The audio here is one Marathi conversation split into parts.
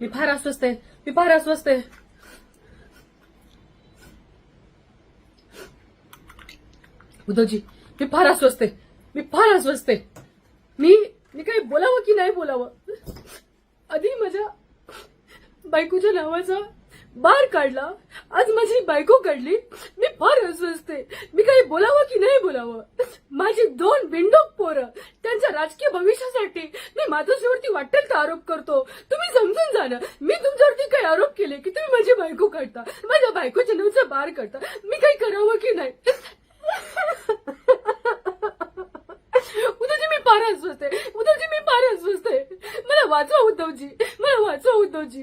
मी फार अस्वस्थ आहे. मी फार अस्वस्थ आहे. उद्धवजी मी फार अस्वस्थ आहे. मी फार अस्वस्थ आहे. मी मी काही बोलावं की नाही बोलावं? आधी माझ्या बायकोच्या नावाचा बार काढला. आज माझी बायको काढली. मी फार अस्वस्थ आहे. मी काही बोलावं की नाही बोलावं माझी दोन बिंडोक पोरं त्यांच्या राजकीय भविष्यासाठी मी माझ्यावरती वाटेल तर आरोप करतो. तुम्ही समजून जा ना. मी तुमच्यावरती काही आरोप केले की तुम्ही माझी बायको काढता. माझ्या बायकोच्या नावाचा बार करता मी काही करावं की नाही? उद्धवजी मी फार अस्वस्थ आहे. उद्धवजी मी फार अस्वस्थ आहे. मला वाचवा उद्धवजी. मला वाचवा उद्धवजी.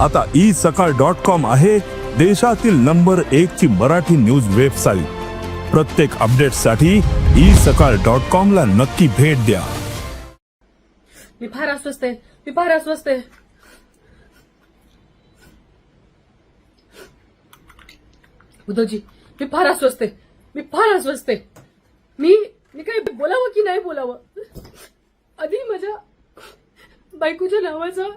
आता ई सकाळ डॉट कॉम आहे देशातील नंबर एक ची मराठी न्यूज वेबसाईट. प्रत्येक अपडेटसाठी ई सकाळ डॉट कॉम ला नक्की भेट द्या. मी फार अस्वस्थ आहे. मी फार अस्वस्थ आहे. उद्धवजी मी फार अस्वस्थ आहे. मी फार अस्वस्थ आहे. मी मी काही बोलावं की नाही बोलावं? आधी माझ्या बायकोच्या नावाचा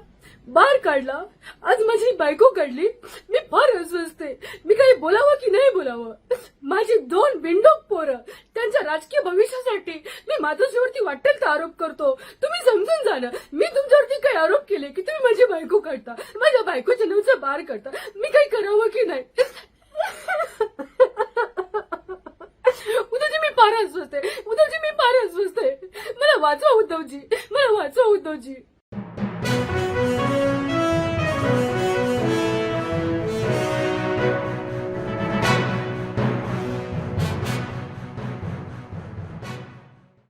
बार काढला. आज माझी बायको काढली. मी फार अस्वस्थ आहे. मी काही बोलावं की नाही बोलावं? माझी दोन बिंडोक पोरं. त्यांच्या राजकीय भविष्यासाठी मी मातोश्रीवरती वाटेल तर आरोप करतो. तुम्ही समजून जा मी तुमच्यावरती काही आरोप केले की तुम्ही माझी बायको काढता. माझ्या बायकोच्या नावाचा बार करता मी काही करावं की नाही? उद्याची मी फार अस्वस्थ उद्याची मी फार अस्वस्थ मला वाचवा उद्धवजी. मला वाचवा उद्धवजी.